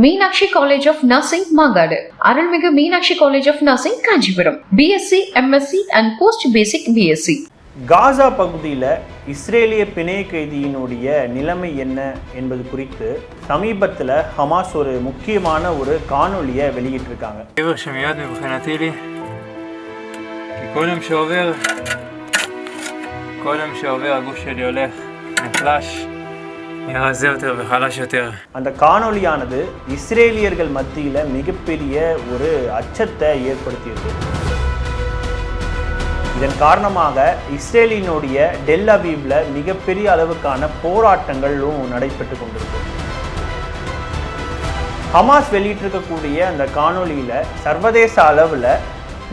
Meenakshi college of nursing Mangadu அருள்மிகு Meenakshi college of nursing Kanchipuram BSc MSc and post basic BSc Gaza பகுதியில் இஸ்ரேலிய பிணை கைதியினுடைய நிலைமை என்ன என்பது குறித்து சமீபத்தில் ஹமாஸ் ஒரு முக்கியமான ஒரு காணொளியை வெளியிட்டிருக்காங்க גבר שמיד מבחינתי לי, כי כל יום שעובר, כל יום שעובר הגוף שלי הולך, נחלש, அந்த காணொளியானது இஸ்ரேலியர்கள் மத்தியில் மிகப்பெரிய ஒரு அச்சத்தை ஏற்படுத்தியது இதன் காரணமாக இஸ்ரேலினுடைய டெல் அவீவ்ல மிகப்பெரிய அளவுக்கான போராட்டங்களும் நடைபெற்று கொண்டிருக்கு. ஹமாஸ் வெளியிட்டிருக்கக்கூடிய அந்த காணொளியில சர்வதேச அளவில்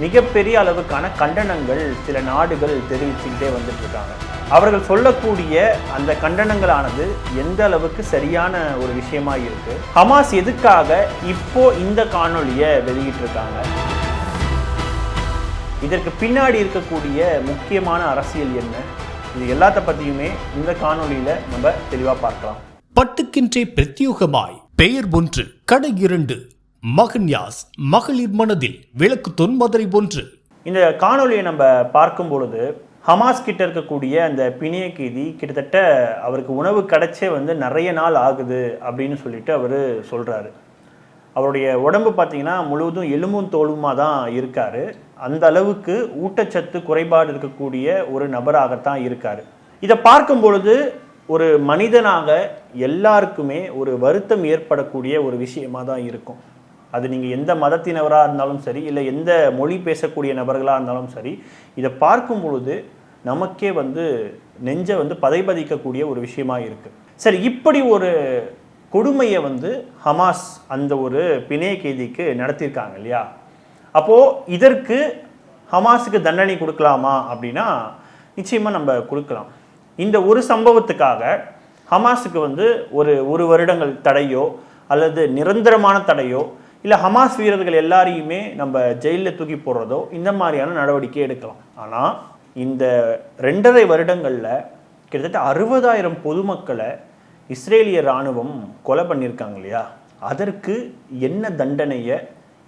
மிகப்பெரிய அளவுக்கான கண்டனங்கள் சில நாடுகள் தெரிவிச்சுக்கிட்டே வந்துட்டு இருக்காங்க. அவர்கள் சொல்லக்கூடிய அந்த கண்டனங்களானது எந்த அளவுக்கு சரியான ஒரு விஷயமா இருக்கு? ஹமாஸ் எதுக்காக இப்போ இந்த காணொளியை வெளியிட்டிருக்காங்க? இதற்கு பின்னாடி இருக்கக்கூடிய முக்கியமான அரசியல் என்ன? இது எல்லாத்த பற்றியுமே இந்த காணொளியில் நம்ம தெளிவாக பார்க்கலாம். பட்டுக்கின்றே பிரத்யோகமாய் பெயர் ஒன்று கடை இரண்டு மகன்யாஸ் மகளிர் மனதில் விளக்கு தொன்மதுரை ஒன்று. இந்த காணொளியை நம்ம பார்க்கும் பொழுது ஹமாஸ் கிட்ட இருக்கக்கூடிய அந்த பிணைய கைதி கிட்டத்தட்ட அவருக்கு உணவு கிடைச்சே வந்து நிறைய நாள் ஆகுது அப்படின்னு சொல்லிட்டு அவர் சொல்கிறாரு அவருடைய உடம்பு பார்த்தீங்கன்னா முழுவதும் எலும்பும் தோலுமாக தான் இருக்கார். அந்த அளவுக்கு ஊட்டச்சத்து குறைபாடு இருக்கக்கூடிய ஒரு நபராகத்தான் இருக்கார். இதை பார்க்கும் பொழுது ஒரு மனிதனாக எல்லாருக்குமே ஒரு வருத்தம் ஏற்படக்கூடிய ஒரு விஷயமாக தான் இருக்கும். அது நீங்கள் எந்த மதத்தினவராக இருந்தாலும் சரி இல்லை எந்த மொழி பேசக்கூடிய நபர்களாக இருந்தாலும் சரி இதை பார்க்கும் பொழுது நமக்கே வந்து நெஞ்சை வந்து பதைபதிக்கக்கூடிய ஒரு விஷயமா இருக்குது சரி இப்படி ஒரு கொடுமையை வந்து ஹமாஸ் அந்த ஒரு பிணைய கைதிக்கு நடத்தியிருக்காங்க இல்லையா? அப்போது இதற்கு ஹமாஸுக்கு தண்டனை கொடுக்கலாமா அப்படின்னா நிச்சயமாக நம்ம கொடுக்கலாம். இந்த ஒரு சம்பவத்துக்காக ஹமாஸுக்கு வந்து ஒரு ஒரு வருடங்கள் தடையோ அல்லது நிரந்தரமான தடையோ இல்லை ஹமாஸ் வீரர்கள் எல்லாரையுமே நம்ம ஜெயிலில் தூக்கி போடுறதோ இந்த மாதிரியான நடவடிக்கை எடுக்கலாம். ஆனால் இந்த ரெண்டரை வருடங்களில் கிட்டத்தட்ட அறுபதாயிரம் பொதுமக்களை இஸ்ரேலிய இராணுவம் கொலை பண்ணியிருக்காங்க இல்லையா? அதற்கு என்ன தண்டனையை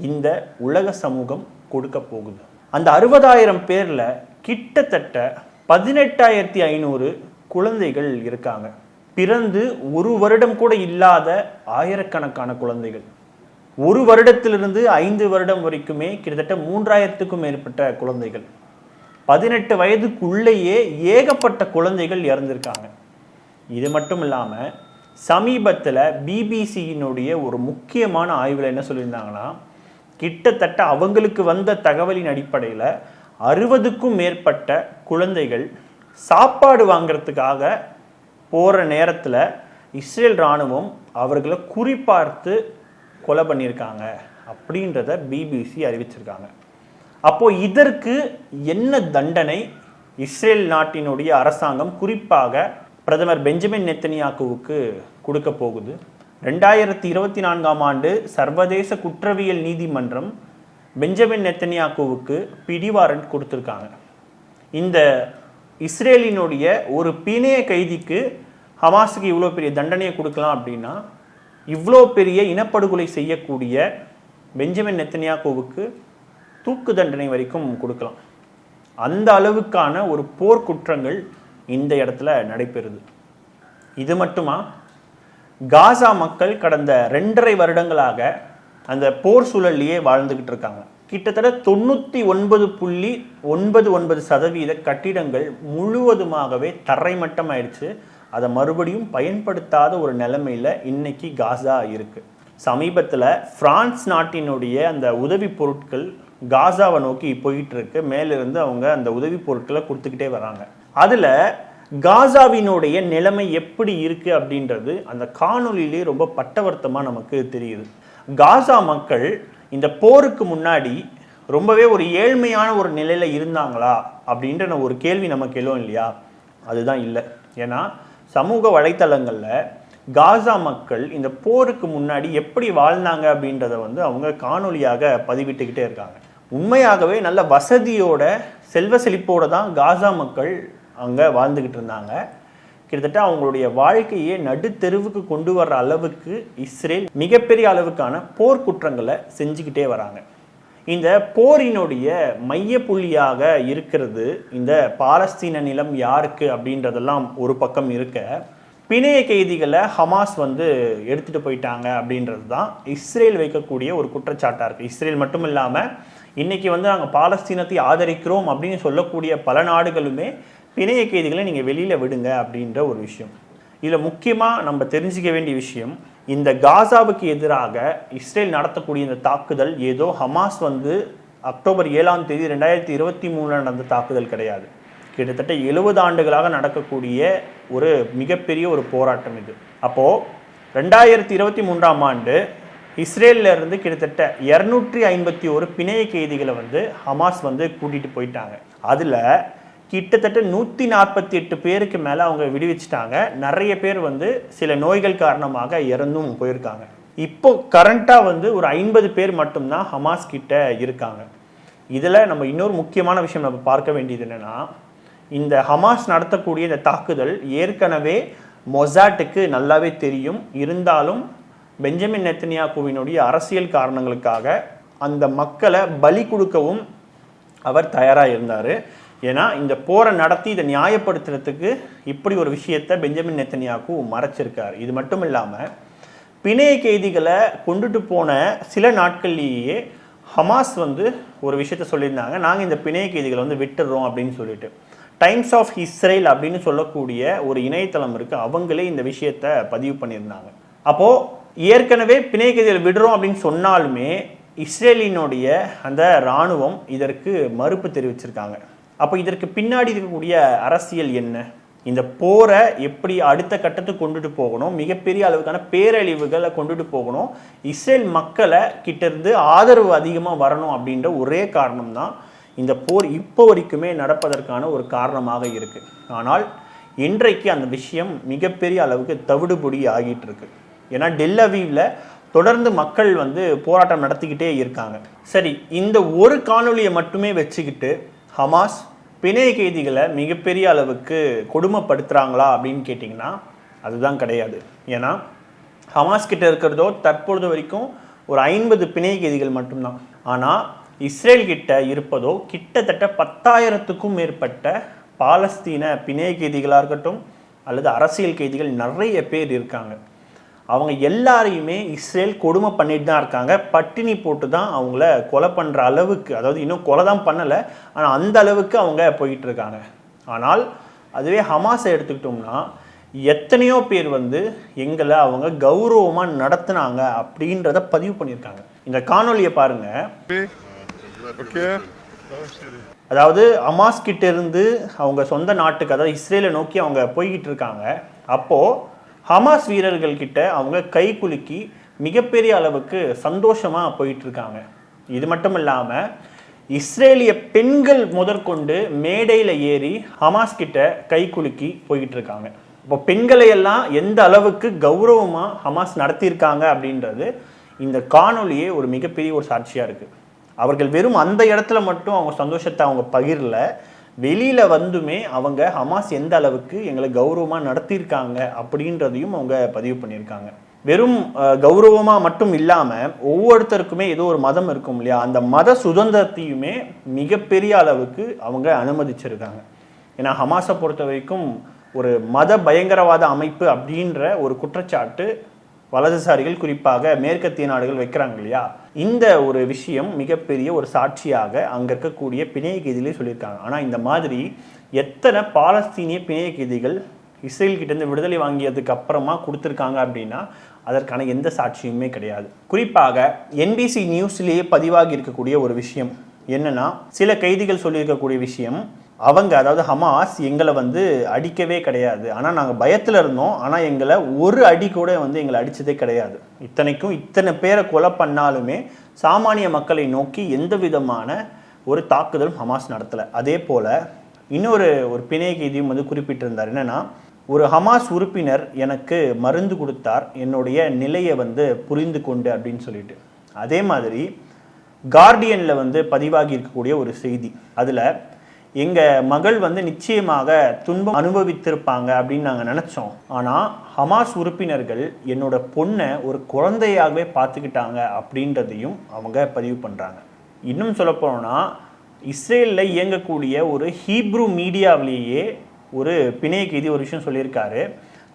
இந்த உலக சமூகம் கொடுக்க போகுது? அந்த அறுபதாயிரம் பேரில் கிட்டத்தட்ட பதினெட்டாயிரத்தி ஐநூறு குழந்தைகள் இருக்காங்க. பிறந்து ஒரு வருடம் கூட இல்லாத ஆயிரக்கணக்கான குழந்தைகள். ஒரு வருடத்திலிருந்து ஐந்து வருடம் வரைக்குமே கிட்டத்தட்ட மூன்றாயிரத்துக்கும் மேற்பட்ட குழந்தைகள். பதினெட்டு வயதுக்குள்ளேயே ஏகப்பட்ட குழந்தைகள் இறந்திருக்காங்க. இது மட்டும் இல்லாமல் சமீபத்தில் பிபிசியினுடைய ஒரு முக்கியமான ஆய்வில் என்ன சொல்லியிருந்தாங்கன்னா கிட்டத்தட்ட அவங்களுக்கு வந்த தகவலின் அடிப்படையில் அறுபதுக்கும் மேற்பட்ட குழந்தைகள் சாப்பாடு வாங்குறதுக்காக போகிற நேரத்தில் இஸ்ரேல் இராணுவம் அவர்களை குறிப்பார்த்து கொலை பண்ணியிருக்காங்க அப்படின்றத பிபிசி அறிவிச்சிருக்காங்க. அப்போ இதற்கு என்ன தண்டனை? இஸ்ரேல் நாட்டினுடைய அரசாங்கம் குறிப்பாக பிரதமர் பெஞ்சமின் நெத்தனியாக்குவுக்கு கொடுக்க போகுது. ரெண்டாயிரத்தி இருபத்தி நான்காம் ஆண்டு சர்வதேச குற்றவியல் நீதிமன்றம் பெஞ்சமின் நெத்தனியாக்குவுக்கு பிடிவாரண்ட் கொடுத்துருக்காங்க. இந்த இஸ்ரேலினுடைய ஒரு பிணைய கைதிக்கு ஹமாஸுக்கு இவ்வளோ பெரிய தண்டனையை கொடுக்கலாம் அப்படின்னா இவ்வளோ பெரிய இனப்படுகொலை செய்யக்கூடிய பெஞ்சமின் நெத்தனியாக்குவுக்கு தூக்கு தண்டனை வரைக்கும் கொடுக்கலாம். அந்த அளவுக்கான ஒரு போர்க்குற்றங்கள் இந்த இடத்துல நடைபெறுது. இது மட்டுமா? காசா மக்கள் கடந்த ரெண்டரை வருடங்களாக அந்த போர் சூழல்லையே வாழ்ந்துக்கிட்டு இருக்காங்க. கிட்டத்தட்ட தொண்ணூற்றி ஒன்பது புள்ளி ஒன்பது ஒன்பது சதவீத கட்டிடங்கள் முழுவதுமாகவே தரைமட்டம் ஆயிடுச்சு அதை மறுபடியும் பயன்படுத்தாத ஒரு நிலைமையில் இன்னைக்கு காசா இருக்கு. சமீபத்தில் பிரான்ஸ் நாட்டினுடைய அந்த உதவி பொருட்கள் காசாவை நோக்கி போயிட்டுருக்கு. மேலிருந்து அவங்க அந்த உதவி பொருட்களை கொடுத்துக்கிட்டே வராங்க. அதில் காசாவினுடைய நிலைமை எப்படி இருக்குது அப்படின்றது அந்த காணொலியிலே ரொம்ப பட்டவர்த்தமாக நமக்கு தெரியுது. காசா மக்கள் இந்த போருக்கு முன்னாடி ரொம்பவே ஒரு ஏழ்மையான ஒரு நிலையில் இருந்தாங்களா அப்படின்ற ஒரு கேள்வி நமக்கு எழும் இல்லையா? அதுதான் இல்லை. ஏன்னா சமூக வலைத்தளங்களில் காசா மக்கள் இந்த போருக்கு முன்னாடி எப்படி வாழ்ந்தாங்க அப்படின்றத வந்து அவங்க காணொலியாக பதிவிட்டுக்கிட்டே இருக்காங்க. உண்மையாகவே நல்ல வசதியோட செல்வ செழிப்போடு தான் காசா மக்கள் அங்கே வாழ்ந்துக்கிட்டு இருந்தாங்க. கிட்டத்தட்ட அவங்களுடைய வாழ்க்கையை நடுத்தெருவுக்கு கொண்டு வர்ற அளவுக்கு இஸ்ரேல் மிகப்பெரிய அளவுக்கான போர்க்குற்றங்களை செஞ்சுக்கிட்டே வராங்க. இந்த போரினுடைய மையப்புள்ளியாக இருக்கிறது இந்த பாலஸ்தீன நிலம் யாருக்கு அப்படின்றதெல்லாம் ஒரு பக்கம் இருக்க பிணைய கைதிகளை ஹமாஸ் வந்து எடுத்துட்டு போயிட்டாங்க அப்படின்றது தான் இஸ்ரேல் வைக்கக்கூடிய ஒரு குற்றச்சாட்டாக இருக்குது இஸ்ரேல் மட்டும் இல்லாமல் இன்றைக்கி வந்து நாங்கள் பாலஸ்தீனத்தை ஆதரிக்கிறோம் அப்படின்னு சொல்லக்கூடிய பல நாடுகளுமே பிணைய கைதிகளை நீங்கள் வெளியில் விடுங்க அப்படின்ற ஒரு விஷயம். இதில் முக்கியமாக நம்ம தெரிஞ்சுக்க வேண்டிய விஷயம் இந்த காசாவுக்கு எதிராக இஸ்ரேல் நடத்தக்கூடிய இந்த தாக்குதல் ஏதோ ஹமாஸ் வந்து அக்டோபர் ஏழாம் தேதி ரெண்டாயிரத்தி இருபத்தி மூணில் நடந்த தாக்குதல் கிடையாது. கிட்டத்தட்ட எழுபது ஆண்டுகளாக நடக்கக்கூடிய ஒரு மிகப்பெரிய ஒரு போராட்டம் இது. அப்போது ரெண்டாயிரத்தி இருபத்தி மூன்றாம் ஆண்டு இஸ்ரேல்ல இருந்து கிட்டத்தட்ட இரநூற்றி ஐம்பத்தி ஒரு பிணைய கைதிகளை வந்து ஹமாஸ் வந்து கூட்டிகிட்டு போயிட்டாங்க. அதில் கிட்டத்தட்ட நூற்றி நாற்பத்தி எட்டு பேருக்கு மேலே அவங்க விடுவிச்சிட்டாங்க. நிறைய பேர் வந்து சில நோய்கள் காரணமாக இறந்தும் போயிருக்காங்க. இப்போ கரண்ட்டாக வந்து ஒரு ஐம்பது பேர் மட்டும்தான் ஹமாஸ் கிட்ட இருக்காங்க. இதில் நம்ம இன்னொரு முக்கியமான விஷயம் நம்ம பார்க்க வேண்டியது என்னன்னா இந்த ஹமாஸ் நடத்தக்கூடிய இந்த தாக்குதல் ஏற்கனவே மொசாட்டுக்கு நல்லாவே தெரியும். இருந்தாலும் பெஞ்சமின் நெத்தனியாக்குவினுடைய அரசியல் காரணங்களுக்காக அந்த மக்களை பலி கொடுக்கவும் அவர் தயாராக இருந்தார் ஏன்னா இந்த போரை நடத்தி இதை நியாயப்படுத்துறதுக்கு இப்படி ஒரு விஷயத்தை பெஞ்சமின் நெத்தனியாக்கு மறைச்சிருக்கார். இது மட்டும் இல்லாமல் பிணைய கைதிகளை கொண்டுட்டு போன சில நாட்கள்லேயே ஹமாஸ் வந்து ஒரு விஷயத்த சொல்லியிருந்தாங்க. நாங்கள் இந்த பிணைய கைதிகளை வந்து விட்டுடுறோம் அப்படின்னு சொல்லிட்டு. டைம்ஸ் ஆஃப் இஸ்ரேல் அப்படின்னு சொல்லக்கூடிய ஒரு இணையதளம் இருக்குது அவங்களே இந்த விஷயத்த பதிவு பண்ணியிருந்தாங்க. அப்போது ஏற்கனவே பிணைய விடுறோம் அப்படின்னு சொன்னாலுமே இஸ்ரேலினுடைய அந்த இராணுவம் இதற்கு மறுப்பு தெரிவிச்சிருக்காங்க. அப்போ இதற்கு பின்னாடி இருக்கக்கூடிய அரசியல் என்ன? இந்த போரை எப்படி அடுத்த கட்டத்துக்கு கொண்டுட்டு போகணும்? மிகப்பெரிய அளவுக்கான பேரழிவுகளை கொண்டுட்டு போகணும். இஸ்ரேல் மக்களை கிட்டேருந்து ஆதரவு அதிகமாக வரணும் அப்படின்ற ஒரே காரணம் தான் இந்த போர் இப்போ வரைக்குமே நடப்பதற்கான ஒரு காரணமாக இருக்குது ஆனால் இன்றைக்கு அந்த விஷயம் மிகப்பெரிய அளவுக்கு தவிடுபொடி ஆகிட்டு இருக்கு. ஏன்னா டெல்லவியில் தொடர்ந்து மக்கள் வந்து போராட்டம் நடத்திக்கிட்டே இருக்காங்க. சரி இந்த ஒரு காணொலியை மட்டுமே வச்சுக்கிட்டு ஹமாஸ் பிணைய கைதிகளை மிகப்பெரிய அளவுக்கு கொடுமைப்படுத்துகிறாங்களா அப்படின்னு கேட்டிங்கன்னா அதுதான் கிடையாது. ஏன்னா ஹமாஸ் கிட்ட இருக்கிறதோ தற்பொழுது வரைக்கும் ஒரு ஐம்பது பிணைய கைதிகள் மட்டும்தான். ஆனால் இஸ்ரேல் கிட்ட இருப்பதோ கிட்டத்தட்ட பத்தாயிரத்துக்கும் மேற்பட்ட பாலஸ்தீன பிணைய கைதிகளாக இருக்கட்டும் அல்லது அரசியல் கைதிகள் நிறைய பேர் இருக்காங்க. அவங்க எல்லாரையுமே இஸ்ரேல் கொடுமை பண்ணிட்டு தான் இருக்காங்க. பட்டினி போட்டு தான் அவங்கள கொலை பண்ணுற அளவுக்கு அதாவது இன்னும் கொலை தான் பண்ணலை ஆனால் அந்த அளவுக்கு அவங்க போயிட்டு இருக்காங்க. ஆனால் அதுவே ஹமாஸை எடுத்துக்கிட்டோம்னா எத்தனையோ பேர் வந்து எங்களை அவங்க கௌரவமாக நடத்துனாங்க அப்படின்றத பதிவு பண்ணியிருக்காங்க. இந்த காணொளியை பாருங்க. அதாவது ஹமாஸ் கிட்ட இருந்து அவங்க சொந்த நாட்டுக்கு அதாவது இஸ்ரேலை நோக்கி அவங்க போய்கிட்டு இருக்காங்க. அப்போ ஹமாஸ் வீரர்கள் கிட்ட அவங்க கை குலுக்கி மிகப்பெரிய அளவுக்கு சந்தோஷமா போயிட்டு இருக்காங்க இது மட்டும் இல்லாம இஸ்ரேலிய பெண்கள் முதற்கொண்டு மேடையில ஏறி ஹமாஸ் கிட்ட கை குலுக்கி போய்கிட்டு இருக்காங்க இப்போ பெண்களை எல்லாம் எந்த அளவுக்கு கௌரவமா ஹமாஸ் நடத்தியிருக்காங்க அப்படின்றது இந்த காணொளியே ஒரு மிகப்பெரிய ஒரு சாட்சியா இருக்கு. அவர்கள் வெறும் அந்த இடத்துல மட்டும் அவங்க சந்தோஷத்தை அவங்க பகிரல. வெளியில் வந்துமே அவங்க ஹமாஸ் எந்த அளவுக்கு எங்களை கௌரவமாக நடத்தியிருக்காங்க அப்படின்றதையும் அவங்க பதிவு பண்ணியிருக்காங்க. வெறும் கௌரவமாக மட்டும் இல்லாமல் ஒவ்வொருத்தருக்குமே ஏதோ ஒரு மதம் இருக்கும் இல்லையா? அந்த மத சுதந்திரத்தையுமே மிகப்பெரிய அளவுக்கு அவங்க அனுமதிச்சிருக்காங்க. ஏன்னா ஹமாஸை பொறுத்த வரைக்கும் ஒரு மத பயங்கரவாத அமைப்பு அப்படின்ற ஒரு குற்றச்சாட்டு வலதுசாரிகள் குறிப்பாக மேற்கத்திய நாடுகள் வைக்கிறாங்க இல்லையா? இந்த ஒரு விஷயம் மிகப்பெரிய ஒரு சாட்சியாக அங்க இருக்கக்கூடிய பிணைய கைதிகளே சொல்லியிருக்காங்க. ஆனா இந்த மாதிரி எத்தனை பாலஸ்தீனிய பிணைய கைதிகள் இஸ்ரேல் இருந்து விடுதலை வாங்கியதுக்கு அப்புறமா கொடுத்துருக்காங்க அப்படின்னா அதற்கான எந்த சாட்சியுமே கிடையாது. குறிப்பாக என்பிசி நியூஸ்லேயே பதிவாகி இருக்கக்கூடிய ஒரு விஷயம் என்னன்னா சில கைதிகள் சொல்லியிருக்கக்கூடிய விஷயம் அவங்க அதாவது ஹமாஸ் எங்களை வந்து அடிக்கவே கிடையாது. ஆனால் நாங்கள் பயத்தில் இருந்தோம். ஆனால் எங்களை ஒரு அடி கூட வந்து எங்களை அடித்ததே கிடையாது. இத்தனைக்கும் இத்தனை பேரை கொலை பண்ணாலுமே சாமானிய மக்களை நோக்கி எந்த விதமான ஒரு தாக்குதலும் ஹமாஸ் நடத்தலை. அதே போல் இன்னொரு ஒரு பிணைய கைதியும் வந்து குறிப்பிட்டிருந்தார். என்னென்னா ஒரு ஹமாஸ் உறுப்பினர் எனக்கு மருந்து கொடுத்தார். என்னுடைய நிலையை வந்து புரிந்து கொண்டு அப்படின்னு சொல்லிட்டு. அதே மாதிரி கார்டியனில் வந்து பதிவாகி இருக்கக்கூடிய ஒரு செய்தி. அதில் எங்கள் மகள் வந்து நிச்சயமாக துன்பம் அனுபவித்திருப்பாங்க அப்படின்னு நாங்கள் நினச்சோம். ஆனால் ஹமாஸ் உறுப்பினர்கள் என்னோட பொண்ணை ஒரு குழந்தையாகவே பார்த்துக்கிட்டாங்க அப்படின்றதையும் அவங்க பதிவு பண்ணுறாங்க இன்னும் சொல்லப்போனால் இஸ்ரேலில் இயங்கக்கூடிய ஒரு ஹீப்ரு மீடியாவிலேயே ஒரு பிணைய கைதி ஒரு விஷயம் சொல்லியிருக்காரு.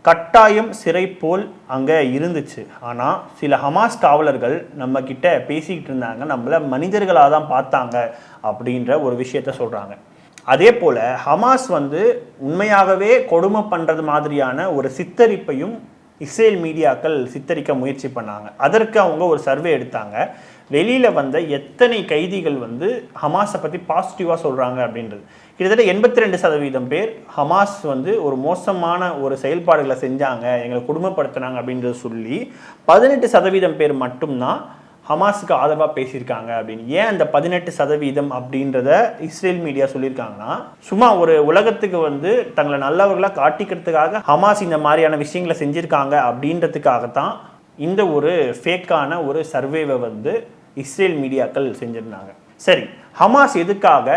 கட்டாயம் சிறை போல் அங்கே இருந்துச்சு. ஆனால் சில ஹமாஸ் காவலர்கள் நம்ம கிட்ட பேசிக்கிட்டு இருந்தாங்க. நம்மளை மனிதர்களாக தான் பார்த்தாங்க அப்படின்ற ஒரு விஷயத்த சொல்கிறாங்க அதே போல் ஹமாஸ் வந்து உண்மையாகவே கொடுமை பண்ணுறது மாதிரியான ஒரு சித்தரிப்பையும் இஸ்ரேல் மீடியாக்கள் சித்தரிக்க முயற்சி பண்ணாங்க. அதற்கு அவங்க ஒரு சர்வே எடுத்தாங்க. வெளியில் வந்த எத்தனை கைதிகள் வந்து ஹமாஸை பற்றி பாசிட்டிவாக சொல்கிறாங்க அப்படின்றது. கிட்டத்தட்ட எண்பத்தி ரெண்டு சதவீதம் பேர் ஹமாஸ் வந்து ஒரு மோசமான ஒரு செயல்பாடுகளை செஞ்சாங்க எங்களை குடும்பப்படுத்தினாங்க அப்படின்றத சொல்லி பதினெட்டு சதவீதம் பேர் மட்டும்தான் ஹமாஸுக்கு ஆதரவாக பேசியிருக்காங்க அப்படின்னு. ஏன் அந்த பதினெட்டு சதவீதம் அப்படின்றத இஸ்ரேல் மீடியா சொல்லியிருக்காங்கன்னா சும்மா ஒரு உலகத்துக்கு வந்து தங்களை நல்லவர்களாக காட்டிக்கிறதுக்காக ஹமாஸ் இந்த மாதிரியான விஷயங்களை செஞ்சுருக்காங்க அப்படின்றதுக்காகத்தான் இந்த ஒரு ஃபேக்கான ஒரு சர்வேவை வந்து இஸ்ரேல் மீடியாக்கள் செஞ்சுருந்தாங்க. சரி ஹமாஸ் எதுக்காக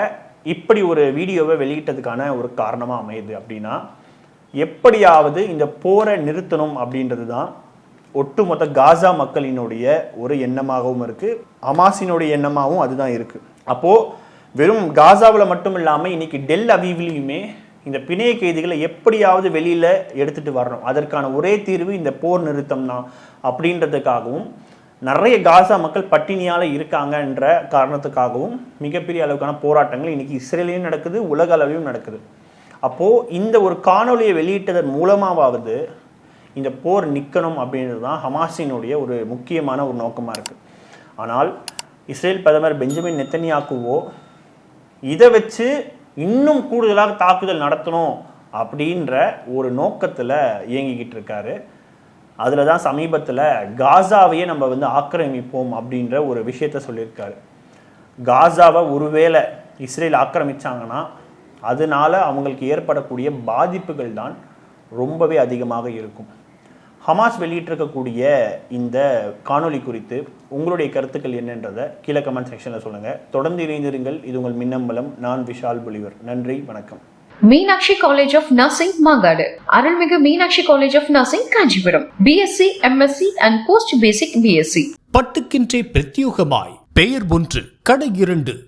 இப்படி ஒரு வீடியோவை வெளியிட்டதுக்கான ஒரு காரணமாக அமையுது அப்படின்னா எப்படியாவது இந்த போரை நிறுத்தணும் அப்படின்றது தான் ஒட்டுமொத்த காசா மக்களினுடைய ஒரு எண்ணமாகவும் இருக்கு. அமாசினுடைய எண்ணமாகவும் அதுதான் இருக்கு. அப்போ வெறும் காசாவில் மட்டும் இல்லாமல் இன்னைக்கு டெல் அவீவ்லேயுமே இந்த பிணைய கைதிகளை எப்படியாவது வெளியில எடுத்துட்டு வரணும். அதற்கான ஒரே தீர்வு இந்த போர் நிறுத்தம் தான் அப்படின்றதுக்காகவும் நிறைய காசா மக்கள் பட்டினியால இருக்காங்கன்ற காரணத்துக்காகவும் மிகப்பெரிய அளவுக்கான போராட்டங்கள் இன்னைக்கு இஸ்ரேலையும் நடக்குது உலக அளவிலும் நடக்குது. அப்போ இந்த ஒரு காணொலியை வெளியிட்டதன் மூலமாவது இந்த போர் நிற்கணும் அப்படின்றது தான் ஹமாஸினுடைய ஒரு முக்கியமான ஒரு நோக்கமாக இருக்குது ஆனால் இஸ்ரேல் பிரதமர் பெஞ்சமின் நெத்தனியாக்குவோ இதை வச்சு இன்னும் கூடுதலாக தாக்குதல் நடத்தணும் அப்படின்ற ஒரு நோக்கத்தில் இயங்கிக்கிட்டு இருக்காரு. அதில் தான் சமீபத்தில் காசாவையே நம்ம வந்து ஆக்கிரமிப்போம் அப்படின்ற ஒரு விஷயத்த சொல்லியிருக்காரு. காசாவை ஒருவேளை இஸ்ரேல் ஆக்கிரமிச்சாங்கன்னா அதனால அவங்களுக்கு ஏற்படக்கூடிய பாதிப்புகள் தான் ரொம்பவே அதிகமாக இருக்கும். ஹமாஸ் வெளியிட்டிருக்கக்கூடிய இந்த காணொளி குறித்து உங்களுடைய கருத்துக்கள் என்னன்றதை கீழே கமெண்ட் செக்ஷனில் சொல்லுங்கள் தொடர்ந்து இணைந்திருங்கள். இது உங்கள் மின்னம்பலம். நான் விஷால் புலிவர். நன்றி வணக்கம். Meenakshi college of nursing Mangadu. அருள்மிகு Meenakshi college of nursing Kanchipuram. BSc MSc and post basic BSc பட்டுக்கின்றே பிரத்யோகமாய் பெயர் ஒன்று கடை இரண்டு.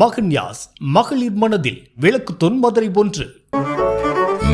மகன்யாஸ் மகளிர் மனதில் விளக்கு தொன்மதுரை ஒன்று